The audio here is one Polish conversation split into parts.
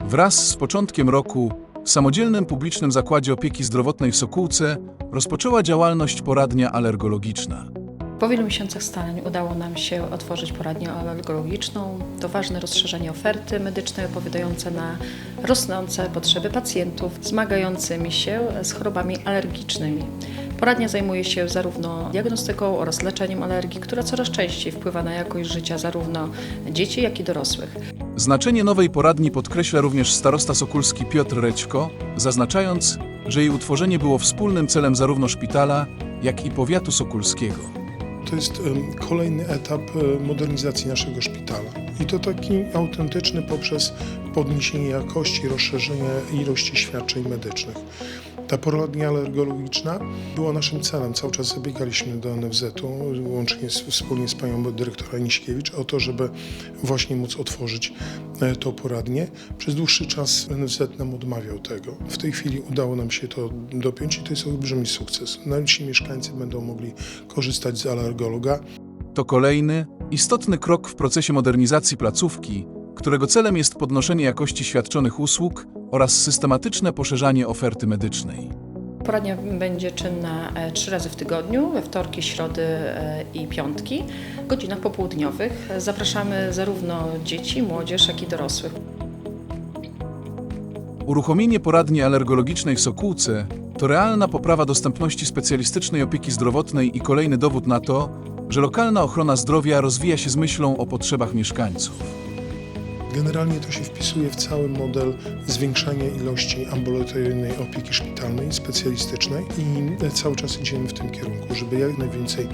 Wraz z początkiem roku w samodzielnym publicznym zakładzie opieki zdrowotnej w Sokółce rozpoczęła działalność poradnia alergologiczna. Po wielu miesiącach starań udało nam się otworzyć poradnię alergologiczną. To ważne rozszerzenie oferty medycznej odpowiadające na rosnące potrzeby pacjentów zmagającymi się z chorobami alergicznymi. Poradnia zajmuje się zarówno diagnostyką oraz leczeniem alergii, która coraz częściej wpływa na jakość życia zarówno dzieci, jak i dorosłych. Znaczenie nowej poradni podkreśla również starosta sokulski Piotr Rećko, zaznaczając, że jej utworzenie było wspólnym celem zarówno szpitala, jak i powiatu sokulskiego. To jest kolejny etap e, modernizacji naszego szpitala. I to taki autentyczny poprzez podniesienie jakości, rozszerzenie ilości świadczeń medycznych. Ta poradnia alergologiczna była naszym celem. Cały czas zabiegaliśmy do NFZ-u, łącznie z, wspólnie z panią dyrektor Aniśkiewicz, o to, żeby właśnie móc otworzyć e, tą poradnię. Przez dłuższy czas NFZ nam odmawiał tego. W tej chwili udało nam się to dopiąć i to jest olbrzymi sukces. Nasi mieszkańcy będą mogli korzystać z alergologa. To kolejny, istotny krok w procesie modernizacji placówki, którego celem jest podnoszenie jakości świadczonych usług oraz systematyczne poszerzanie oferty medycznej. Poradnia będzie czynna e, trzy razy w tygodniu, we wtorki, środy e, i piątki, w godzinach popołudniowych. Zapraszamy zarówno dzieci, młodzież, jak i dorosłych. Uruchomienie poradni alergologicznej w Sokółce to realna poprawa dostępności specjalistycznej opieki zdrowotnej i kolejny dowód na to, że lokalna ochrona zdrowia rozwija się z myślą o potrzebach mieszkańców. Generalnie to się wpisuje w cały model zwiększania ilości ambulatoryjnej opieki szpitalnej, specjalistycznej i cały czas idziemy w tym kierunku, żeby jak najwięcej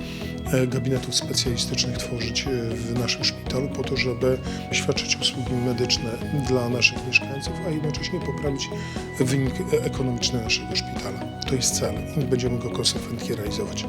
e, gabinetów specjalistycznych tworzyć e, w naszym szpitalu po to, żeby świadczyć usługi medyczne dla naszych mieszkańców, a jednocześnie poprawić wynik e, ekonomiczny naszego szpitala. To jest cel i będziemy go konsekwentnie realizować.